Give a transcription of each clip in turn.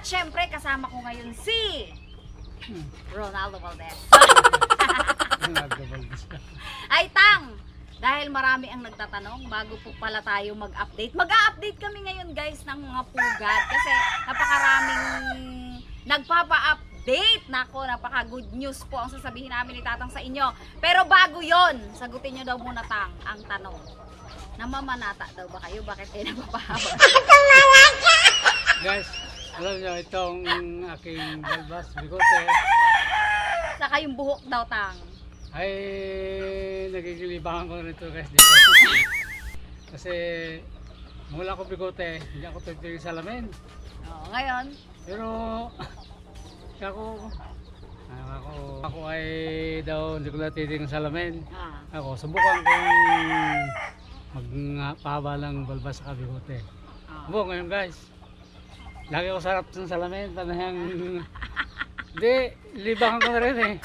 At syempre, kasama ko ngayon si Ronaldo Valdez. Ay, Tang! Dahil marami ang nagtatanong, bago po pala tayo mag-update. Mag-update kami ngayon guys ng mga pugad kasi napakaraming nagpapa-update. Nako, napaka good news po ang sasabihin namin ni Tatang sa inyo. Pero bago yon, sagutin nyo daw muna Tang ang tanong. Namamanata daw ba kayo? Bakit kayo nagpapahaba? Alam nyo, itong aking balbas, bigote, Saka yung buhok daw Tang. ay nagigilibangan ko nito guys dito. Kasi mula ko bigote, hindi ako pipili sa salamin. Oh, ngayon, Pero ako, ako, ako ay daw hindi ko natiting sa salamin. ah, Ako, subukan kong magpahaba ng balbas sa bigote. ah. Ngayon guys. Lagi ako sarap ng salamin. Panahang... Hindi, libangan ko na rin eh.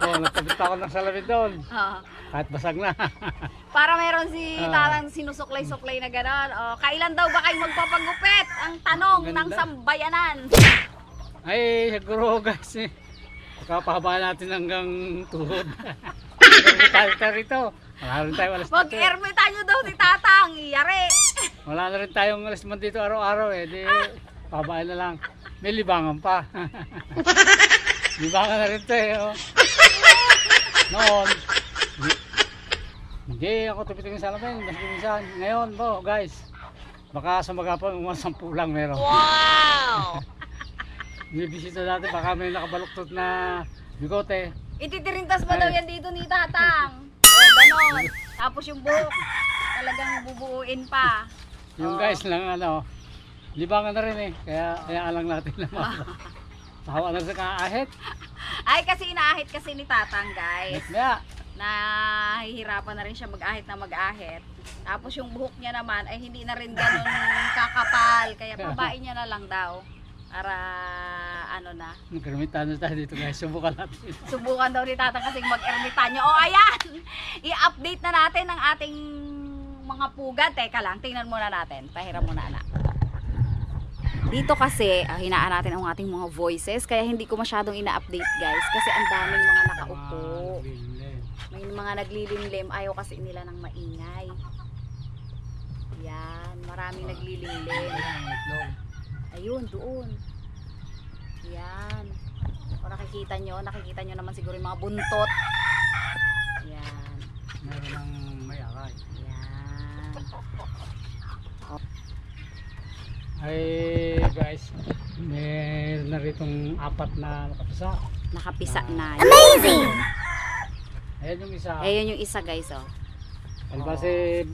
Oh, nagkabit ako ng salamin doon. Ah. Kahit basag na. Para meron si Ah. Tatang sinusuklay-suklay na gano'n. Oh, kailan daw ba kayo magpapagupit? Ang tanong ng Ganda. sambayanan. Ay, siguro guys eh. Kapahaba natin hanggang tuhod. Hanggang tayo rito. Wala rin tayo alas dito. Mag-ermitanyo daw si Tatang. Iyari. Wala na rin tayong man dito araw-araw eh. Di, pabain na lang. May libangan pa. libangan na rin to eh. Oh. Noon, hindi, ako tupitingin sa alamin. Mas minsan. Ngayon po guys, baka sa magapang mga sampu lang meron. Wow! Bibisita natin baka may nakabaluktot na bigote. Ititirintas pa daw yan dito ni Tatang. O, ganon. Tapos yung buhok, talagang bubuuin pa. Yung Oo. guys lang ano, libangan na rin eh. Kaya kaya alang natin na Tawa na sa kaahit. Ay, kasi inaahit kasi ni Tatang, guys. Kaya, Nahihirapan na rin siya mag-ahit na mag-ahit. Tapos yung buhok niya naman ay hindi na rin ganun kakapal. Kaya pabain niya na lang daw. Para ano na. nagkaramitan na tayo dito guys. Subukan natin. Subukan daw ni Tatang kasing mag-ermitanyo. O ayan! I-update na natin ang ating mga pugad. Teka lang, tingnan muna natin. Pahiram muna anak. Dito kasi, ah, hinaan natin ang ating mga voices. Kaya hindi ko masyadong ina-update guys. Kasi ang daming mga nakaupo. May mga naglilimlim. Ayaw kasi nila ng maingay. Yan, maraming naglilimlim. Ayun, doon. Yan. O nakikita nyo, nakikita nyo naman siguro yung mga buntot. Yan. Meron ng may akay. Yan. Ay guys, meron na ritong apat na nakapisa. Nakapisa na. Ayan yung isa. Ayun yung isa guys, oh. Ano kasi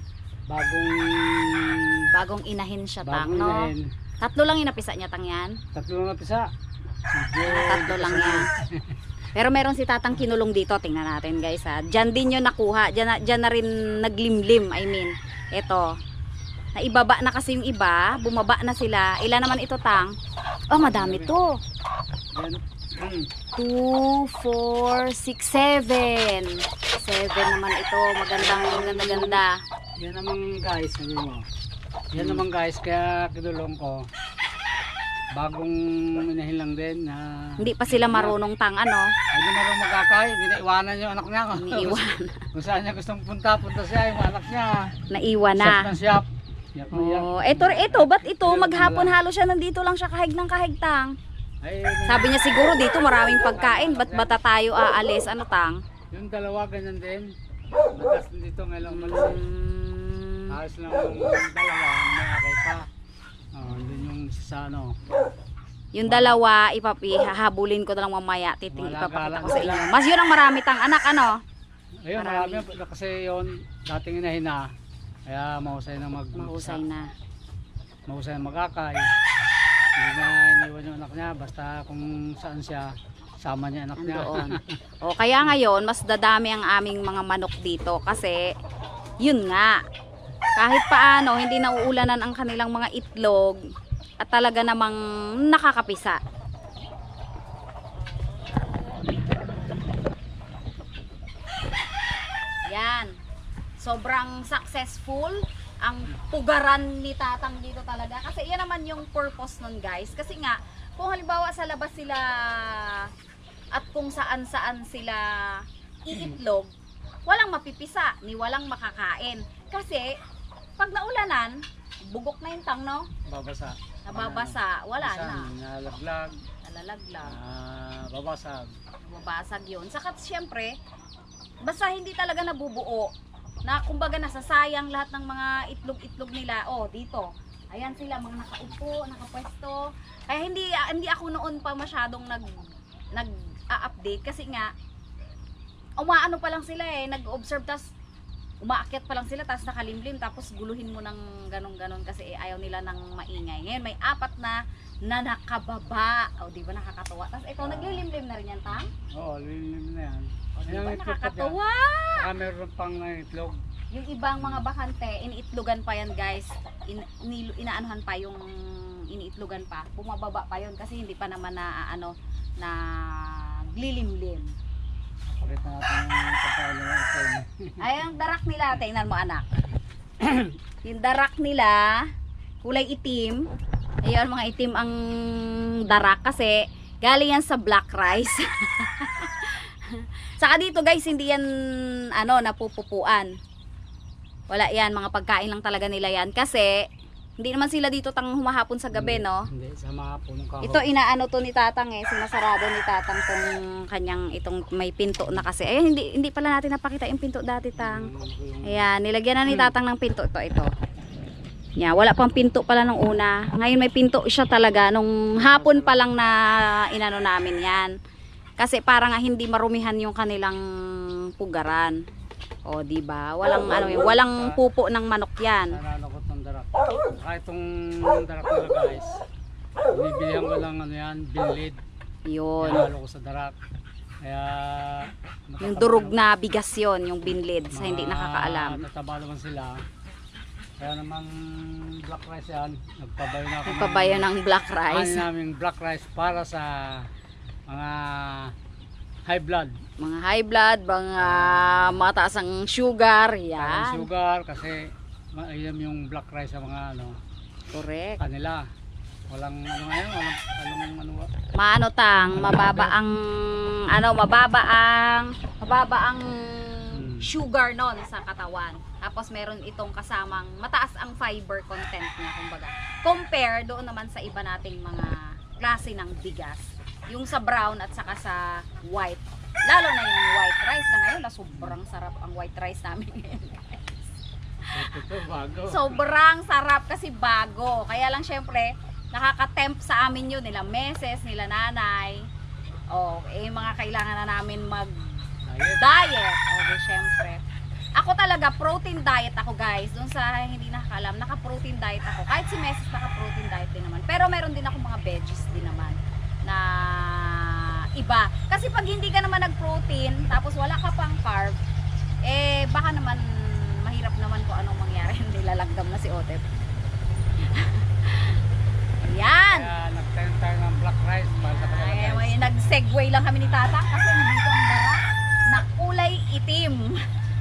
bagong Bagong inahin siya, tang, no? inahin. Tatlo lang yung napisa niya, tang yan. Tatlo na napisa. Si Ah, tatlo lang yan. Pero meron si tatang kinulong dito. Tingnan natin guys ha. Diyan din yung nakuha. Diyan na, diyan na rin naglimlim. I mean, eto. Naibaba na kasi yung iba. Bumaba na sila. Ilan naman ito tang? Oh, madami to. Yan. Hmm. 2, 4, 6, 7. 7 naman ito. Magandang, maganda, ganda. Yan naman guys, mo. Yan naman guys, kaya kinulong ko. Bagong inahin lang din na Hindi pa sila marunong tang ano. Ay, di marunong magkakay, hindi na iwanan yung anak niya. Iniiwan. Kung saan niya gustong punta, punta siya, yung anak niya. Naiwan Shop na. ng shop. Na yak. Oh, eto, eto, ba't ito? Maghapon halo siya nandito lang siya kahig ng kahig tang. Sabi niya siguro dito maraming pagkain, ba't bata tayo aalis? Ano tang? yung dalawa ganyan din. Natas dito ngayon malis. Mm, Ayos lang yung dalawa, may akay pa. Oh, hindi yung sa ano. yung dalawa, ipapi, hahabulin ko na lang mamaya. Titing Wala ipapakita ko sa inyo. Mas yun ang marami tang anak, ano? Ayun, Marami. marami. Kasi yun, dating inahin na. Kaya mahusay na mag Mahusay na. mahusay na magkakay. Hindi na iniwan yung anak niya. Basta kung saan siya, sama niya anak niya. Andoon. O kaya ngayon, mas dadami ang aming mga manok dito kasi yun nga. Kahit paano, hindi nauulanan ang kanilang mga itlog at talaga namang nakakapisa. Yan. Sobrang successful ang pugaran ni Tatang dito talaga. Kasi yan naman yung purpose nun guys. Kasi nga, kung halimbawa sa labas sila at kung saan saan sila iitlog, walang mapipisa, ni walang makakain. Kasi, pag naulanan, bugok na yung tang, no? Babasa. Nababasa, wala Minsan, na. Nalaglag. Nalalaglag. ah, babasag. Mababasag yun. Saka syempre, basta hindi talaga nabubuo, na kumbaga nasasayang lahat ng mga itlog-itlog nila. Oh, dito. Ayan sila, mga nakaupo, nakapwesto. Kaya hindi hindi ako noon pa masyadong nag nag update kasi nga umaano pa lang sila eh, nag-observe tas umaakyat pa lang sila tapos nakalimlim tapos guluhin mo ng ganun-ganon kasi eh, ayaw nila ng maingay. Ngayon may apat na na nakababa. O, di ba nakakatawa? Tapos ito, naglilimlim na rin yan, Tang? Oo, lilim na yan. O, di ba nakakatawa? Saka meron pang na itlog. Yung ibang mga bakante, iniitlogan pa yan, guys. In, inaanuhan pa yung iniitlogan pa. Bumababa pa yon kasi hindi pa naman na, ano, na glilimlim. Palit na natin yung pagkain ng itlog. Ay, ang darak nila, tingnan mo anak. yung darak nila, kulay itim. Ayun, mga itim ang darak kasi galing yan sa black rice. Saka dito guys, hindi yan ano, napupupuan. Wala yan, mga pagkain lang talaga nila yan. Kasi, hindi naman sila dito tang humahapon sa gabi, no? Hindi, sa mga punong kahoy. Ito inaano to ni Tatang eh, sinasarado ni Tatang tong kanyang itong may pinto na kasi. Ay hindi hindi pala natin napakita yung pinto dati tang. Ayan, nilagyan na ni Tatang ng pinto ito ito. Yeah, wala pang pinto pala nung una. Ngayon may pinto siya talaga nung hapon pa lang na inano namin 'yan. Kasi para nga hindi marumihan yung kanilang pugaran. O, di ba? Walang ano, walang pupo ng manok 'yan. Ng. Saka itong darak nila guys. Binibilihan ko lang ano yan, binlid. 'Yun. Nanalo ko sa darak. Kaya... Yung durog na bigas 'yon, yung binlid sa hindi nakakaalam. Tataba naman sila. Kaya naman black rice yan. Nagpabayo na ako. Nagpabayo ng black Ano rice. namin black rice para sa mga high blood. Mga high blood, mga mataas ang sugar, yan. sugar kasi mainam yung black rice sa mga ano Correct. kanila. Walang ano ngayon, walang anong ano Maano tang, mababa ang ano, mababa ang mababa ang Hmm. sugar non sa katawan. Tapos meron itong kasamang mataas ang fiber content niya kumbaga. Compare doon naman sa iba nating mga klase ng bigas. Yung sa brown at saka sa white. Lalo na yung white rice na ngayon na sobrang sarap ang white rice namin ngayon. Sobrang sarap kasi bago. Kaya lang syempre, nakaka-tempt sa amin yun. Nila meses, nila nanay. O, eh, mga kailangan na namin mag-diet. Diet. O, di syempre. Ako talaga, protein diet ako guys. Doon sa hindi nakakalam, naka-protein diet ako. Kahit si meses, naka-protein diet din naman. Pero meron din ako mga veggies din naman na iba. Kasi pag hindi ka naman nag-protein, tapos wala ka pang carb, eh baka naman mahirap naman kung anong mangyari. Nilalagdam na si Otep. Ayan! Kaya nagtayo tayo ng black rice para sa kanila Ay, may nag-segue lang kami ni Tata kasi nandito ang dara na kulay itim.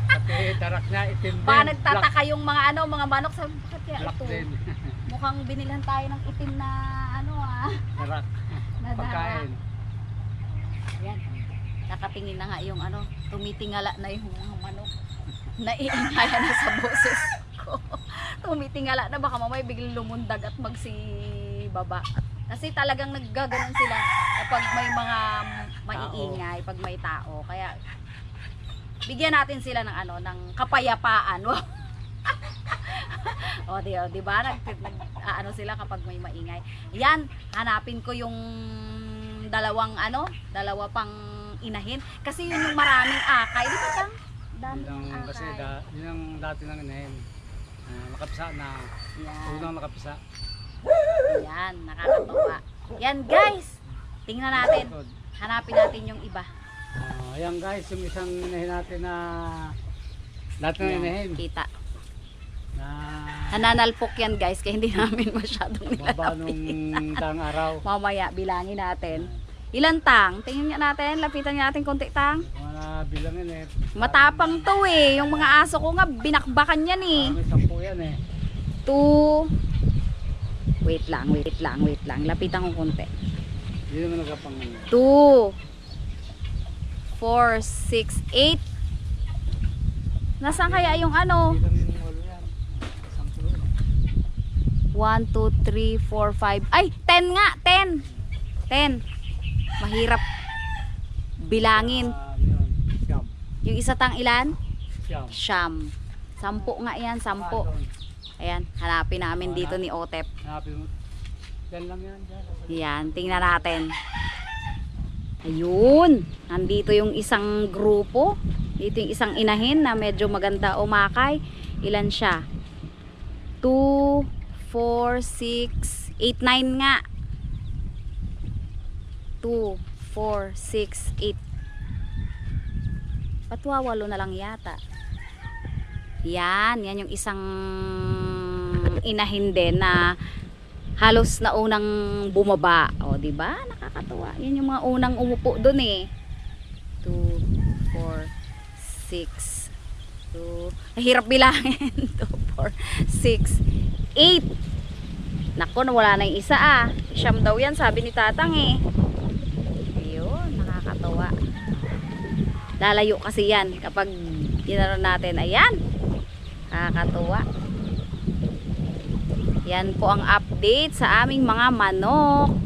Pati darak niya itim din. Ba nagtataka yung mga ano, mga manok sa bakit kaya Black, ito? din. Mukhang binilhan tayo ng itim na ano ah, darak. na dara. Pagkain. Ayan. Nakatingin na nga yung ano, tumitingala na yung mga manok. Naiingayan na sa boses ko. tumitingala na baka mamaya biglang lumundag at magsibaba. Kasi talagang naggaganon sila kapag may mga maiingay, pag may tao. Kaya bigyan natin sila ng ano, ng kapayapaan. o di, di ba? Nag, nag, ano sila kapag may maingay. Yan, hanapin ko yung dalawang ano, dalawa pang inahin. Kasi yun yung maraming akay. Di ba tang? Dami Yun ang, akay. kasi da, yun ang dati ng inahin. Uh, nakapisa na. Yan. Unang nakapisa. Yan, nakakatuwa. Yan guys, tingnan natin. Hanapin natin yung iba. Ah, ayan guys, yung isang inahin natin na lahat ng Yan, inahin Kita. na Nananalpok yan guys, kaya hindi namin masyadong baba nilalapit. nung daang araw. Mamaya, bilangin natin. Ilan tang? Tingnan nga natin, lapitan nga natin konti tang. Mga bilangin eh. Matapang to eh. Yung mga aso ko nga, binakbakan yan eh. May sampu yan eh. Two. Wait lang, wait lang, wait lang. Lapitan ko konti. Hindi naman nagkapang ano. Two. Four, six, eight. Nasaan kaya yung ano? Yan. Yan. One, two, three, four, five. Ay, ten nga, ten. Ten. Mahirap bilangin. Yung isa tang ilan? Siyam. Sampu nga yan, doon. Ayan, hanapin namin dito ni Otep. Hanapin mo. Yan lang yan. Dyan. Yan, tingnan natin. Ayun, nandito yung isang grupo. Dito yung isang inahin na medyo maganda umakay. Ilan siya? 2, 4, 6, 8, 9 nga. 2, 4, 6, 8. Patwawalo na lang yata. Yan, yan yung isang inahin din na halos na unang bumaba. O, di ba? Nakakatuwa. Yan yung mga unang umupo doon eh. 2, 4, 6, 2, hirap bilangin. 2, 4, 6, 8. Nako, nawala na yung isa ah. Siyam daw yan, sabi ni Tatang eh. Ayun, nakakatuwa. Lalayo kasi yan kapag ginano natin. Ayan. Nakakatuwa. Yan po ang update sa aming mga manok.